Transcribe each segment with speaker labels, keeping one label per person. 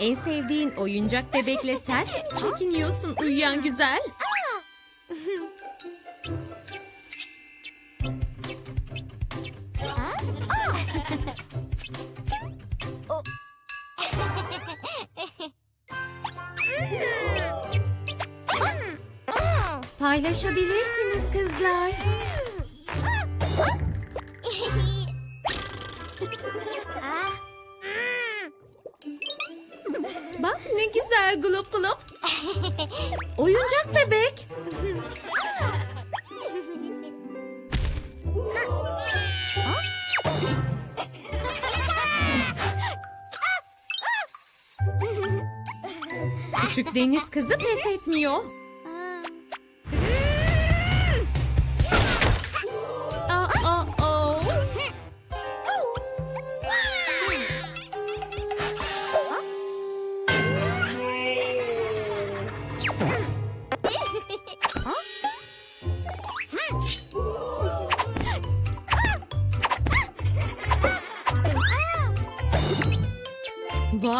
Speaker 1: En sevdiğin oyuncak bebekle sen mi çekiniyorsun uyuyan güzel? Paylaşabilirsiniz kızlar. Küçük deniz kızı pes etmiyor.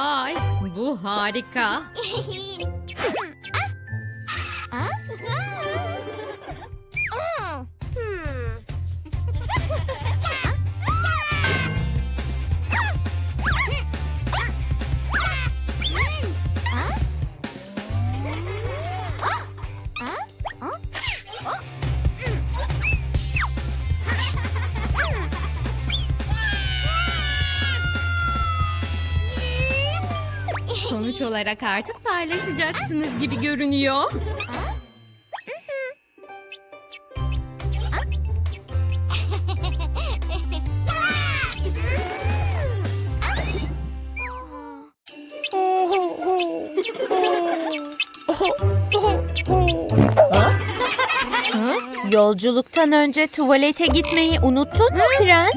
Speaker 1: Vay, bu harika. Sonuç olarak artık paylaşacaksınız gibi görünüyor. Yolculuktan önce tuvalete gitmeyi unuttun mu prens?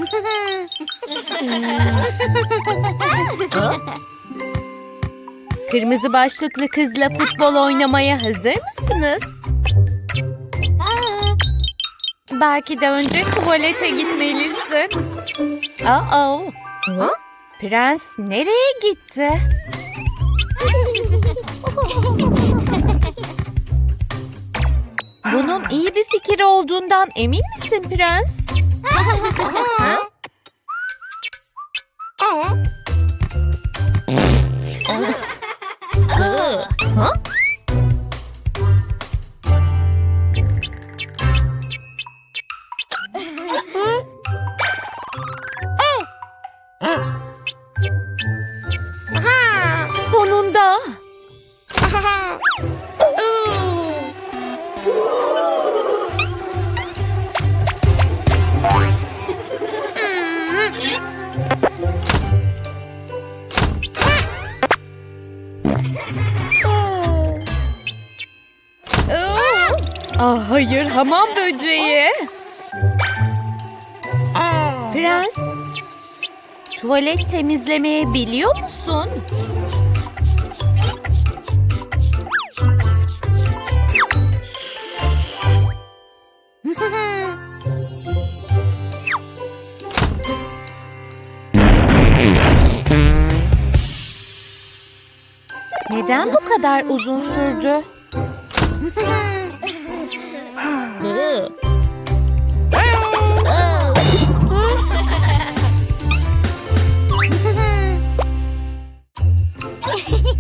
Speaker 1: Kırmızı başlıklı kızla futbol oynamaya hazır mısınız? Belki de önce tuvalete gitmelisin. Aa, Prens nereye gitti? Bunun iyi bir fikir olduğundan emin misin prens? Sonunda. Hayır hamam böceği. Prens. Tuvalet temizlemeyi biliyor musun? Neden bu kadar uzun sürdü?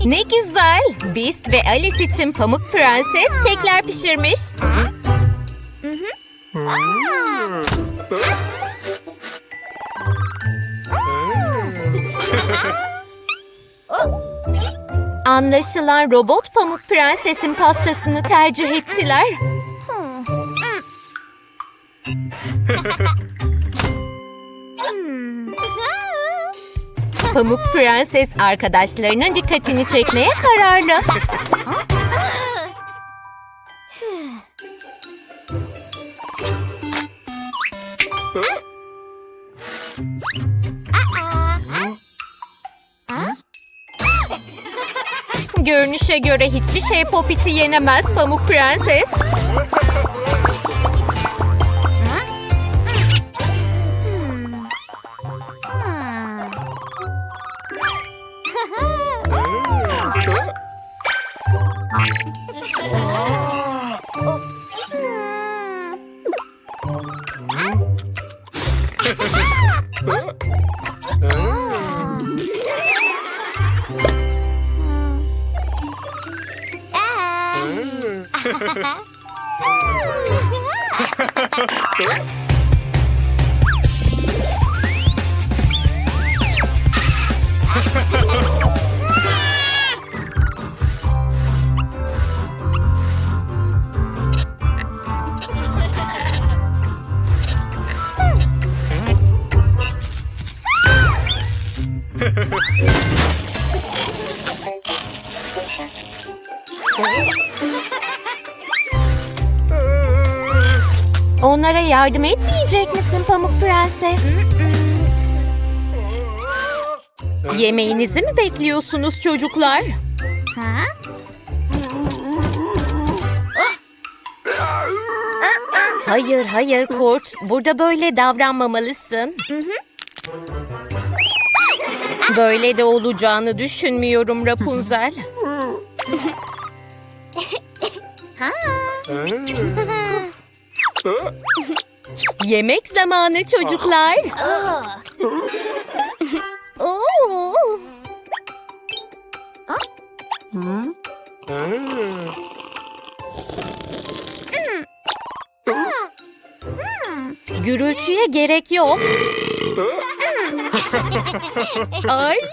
Speaker 1: Ne güzel. Beast ve Alice için Pamuk Prenses kekler pişirmiş. Anlaşılan robot Pamuk Prenses'in pastasını tercih ettiler. Pamuk Prenses arkadaşlarının dikkatini çekmeye kararlı. Görünüşe göre hiçbir şey Popit'i yenemez Pamuk Prenses. Onlara yardım etmeyecek misin Pamuk Prenses? Yemeğinizi mi bekliyorsunuz çocuklar? Hayır, hayır Kurt. Burada böyle davranmamalısın. Böyle de olacağını düşünmüyorum Rapunzel. Yemek zamanı çocuklar. Gürültüye gerek yok. Ay.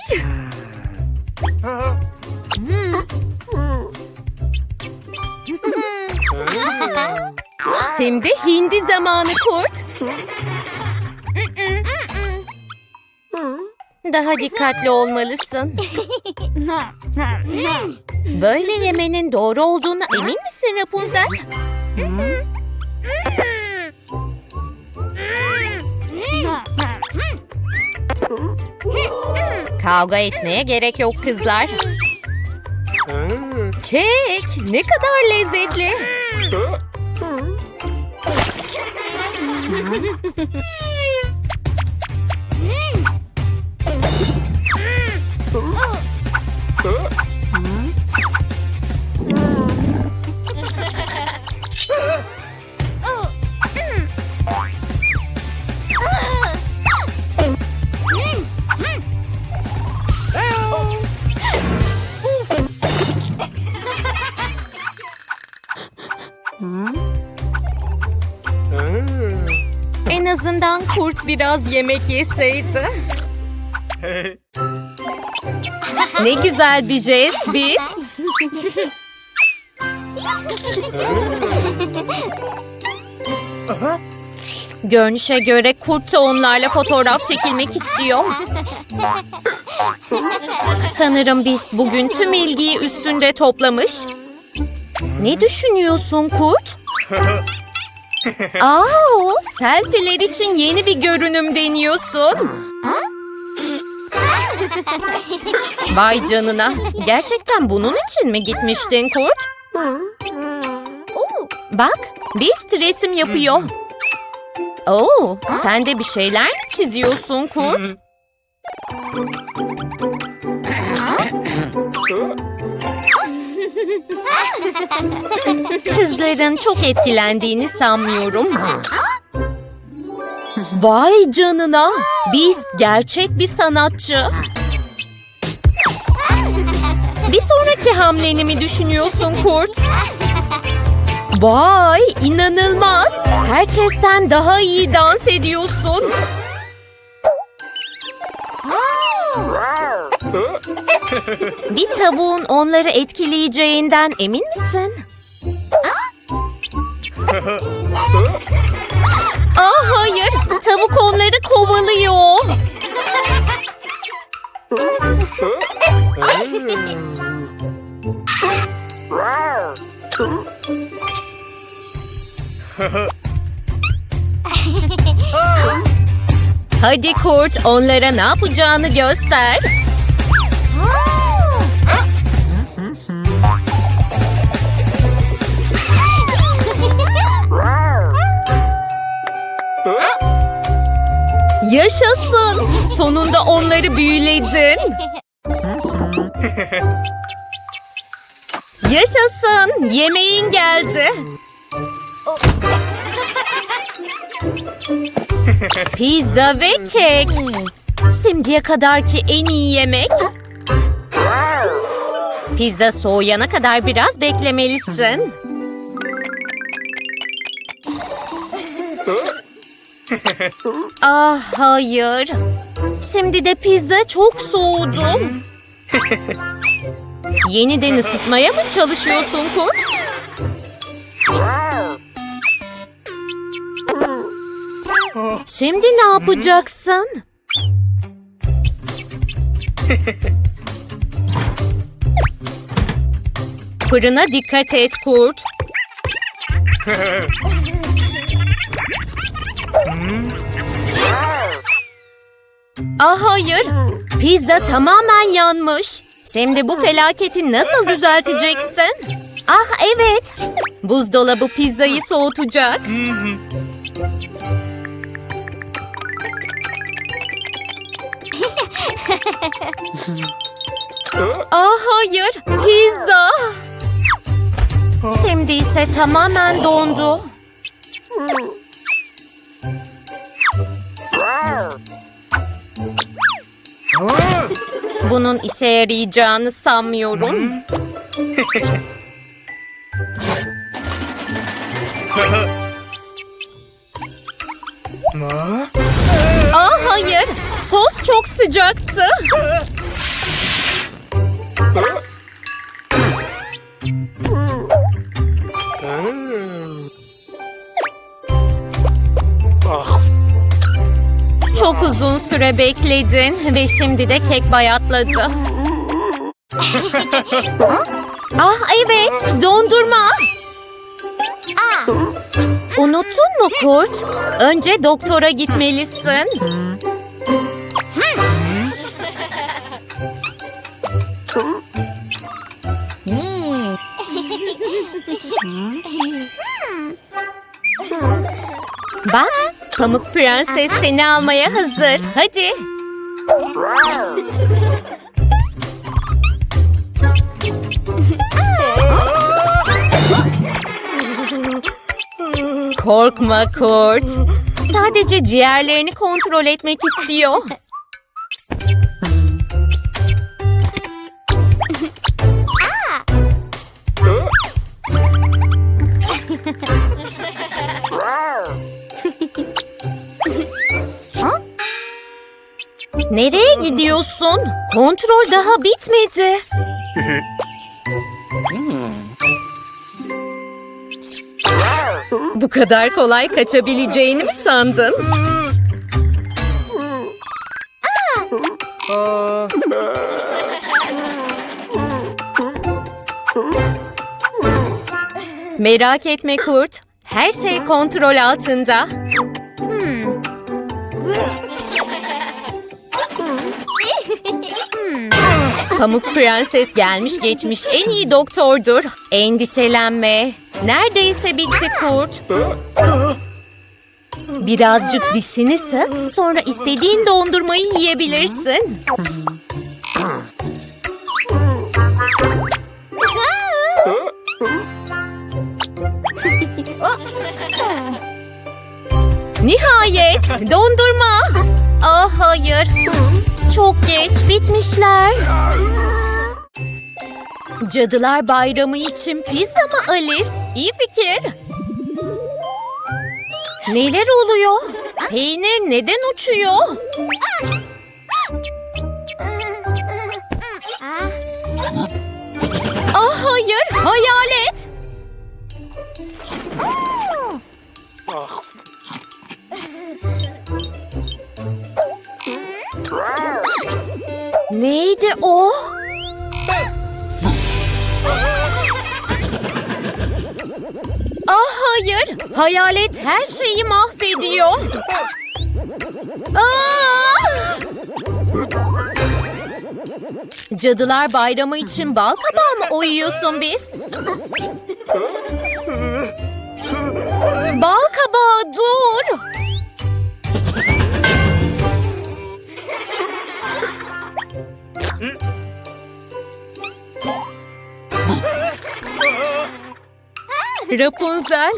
Speaker 1: Şimdi hindi zamanı kurt. Daha dikkatli olmalısın. Böyle yemenin doğru olduğuna emin misin Rapunzel? Kavga etmeye gerek yok kızlar. Kek ne kadar lezzetli. En biraz yemek yeseydi. Ne güzel bir jest biz. Görünüşe göre kurt da onlarla fotoğraf çekilmek istiyor. Sanırım biz bugün tüm ilgiyi üstünde toplamış. Ne düşünüyorsun kurt? Aa, selfie'ler için yeni bir görünüm deniyorsun. Vay canına. Gerçekten bunun için mi gitmiştin kurt? Oo, bak, Beast resim yapıyor. Oo, sen de bir şeyler mi çiziyorsun kurt? Kızların çok etkilendiğini sanmıyorum. Vay canına. Beast gerçek bir sanatçı. Bir sonraki hamleni mi düşünüyorsun Kurt? Vay inanılmaz. Herkesten daha iyi dans ediyorsun. Bir tavuğun onları etkileyeceğinden emin misin? Aa hayır, tavuk onları kovalıyor. Hadi kurt, onlara ne yapacağını göster. Yaşasın. Sonunda onları büyüledin. Yaşasın, yemeğin geldi. Pizza ve kek. Şimdiye kadarki en iyi yemek. Pizza soğuyana kadar biraz beklemelisin. Ah hayır. Şimdi de pizza çok soğudu. Yeniden ısıtmaya mı çalışıyorsun kurt? Şimdi ne yapacaksın? Fırına dikkat et kurt. Ah hayır. Pizza tamamen yanmış. Şimdi bu felaketi nasıl düzelteceksin? Ah evet. Buzdolabı pizzayı soğutacak. Ah hayır. Pizza. Şimdi ise tamamen dondu. Bunun işe yarayacağını sanmıyorum. Ah hayır. Sos çok sıcaktı. Çok uzun süre bekledin ve şimdi de kek bayatladı. ah evet, dondurma. Unuttun mu kurt? Önce doktora gitmelisin. Bak, Pamuk Prenses seni almaya hazır. Hadi. Korkma kurt. Sadece ciğerlerini kontrol etmek istiyor. Nereye gidiyorsun? Kontrol daha bitmedi. Bu kadar kolay kaçabileceğini mi sandın? Merak etme kurt. Her şey kontrol altında. Pamuk Prenses gelmiş geçmiş en iyi doktordur. Endişelenme. Neredeyse bitti kurt. Birazcık dişini sık, sonra istediğin dondurmayı yiyebilirsin. Nihayet dondurma. Ah hayır. Çok geç bitmişler. Cadılar Bayramı için pizza mı Alice? İyi fikir. Neler oluyor? Peynir neden uçuyor? Ah hayır, hayalet. Neydi o? Ah hayır, hayalet her şeyi mahvediyor. Aa! Cadılar Bayramı için bal kabağı mı oyuyorsun biz? Bal kabağı dur. Rapunzel,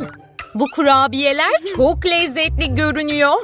Speaker 1: bu kurabiyeler çok lezzetli görünüyor.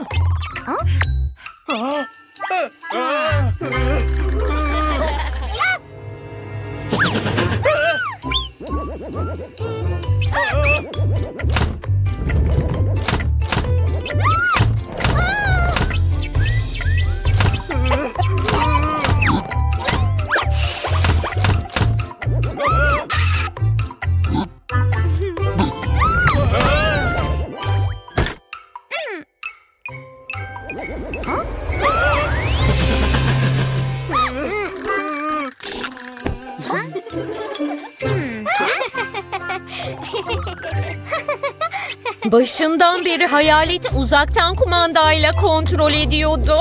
Speaker 1: Başından beri hayaleti uzaktan kumandayla kontrol ediyordu.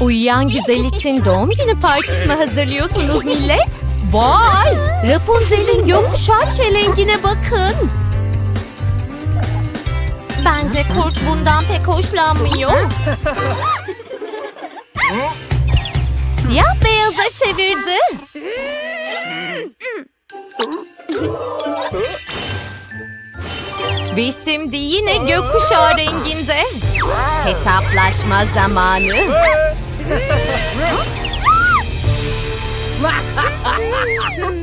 Speaker 1: Uyuyan güzel için doğum günü partisi mi hazırlıyorsunuz millet? Vay! Rapunzel'in gökkuşağı çelengine bakın. Bence kurt bundan pek hoşlanmıyor. Siyah beyaza çevirdi. Ve şimdi yine gökkuşağı renginde. Hesaplaşma zamanı.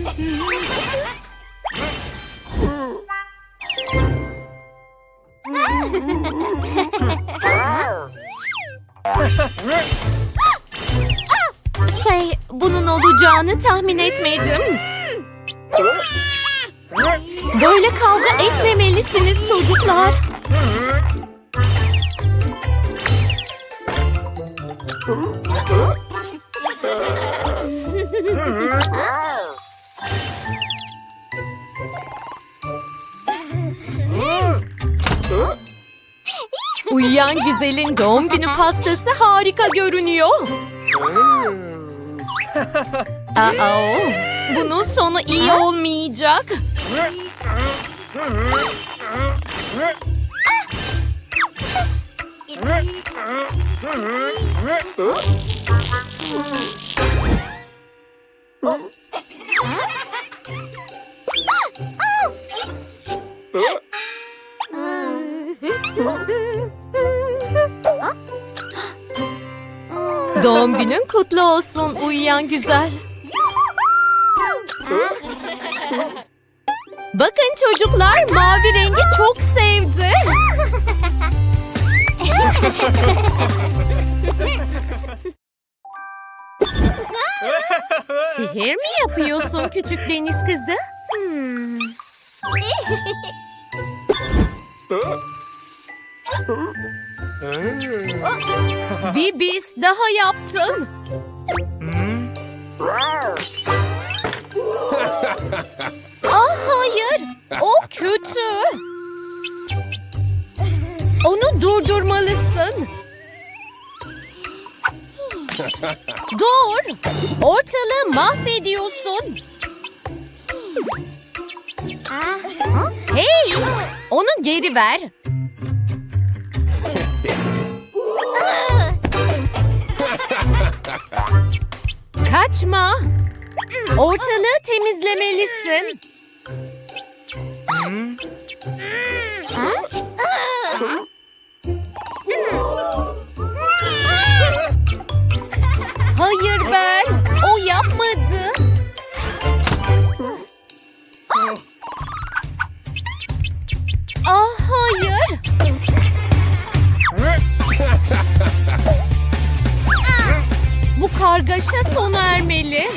Speaker 1: Şey, bunun olacağını tahmin etmedim. Böyle kavga etmemelisiniz çocuklar. Uyuyan güzelin doğum günü pastası harika görünüyor. Aa, bunun sonu iyi olmayacak. Doğum günün kutlu olsun uyuyan güzel. Bakın çocuklar mavi rengi çok sevdi. Sihir mi yapıyorsun küçük deniz kızı? Hmm. Bir biz daha yaptın. Ah hayır, o kötü. Onu durdurmalısın. Dur, ortalığı mahvediyorsun. Hey, onu geri ver. Kaçma. Ortalığı temizlemelisin. Kargaşa sona ermeli.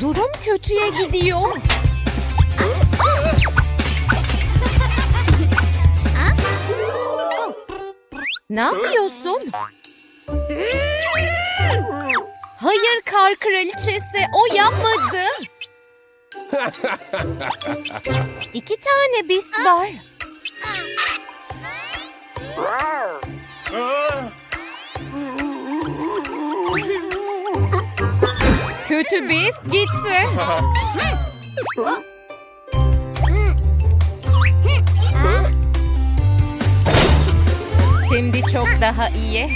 Speaker 1: Durum kötüye gidiyor. Ne yapıyorsun? Hayır kar kraliçesi o yapmadı. İki tane bist var. Kötü bist gitti. Şimdi çok daha iyi.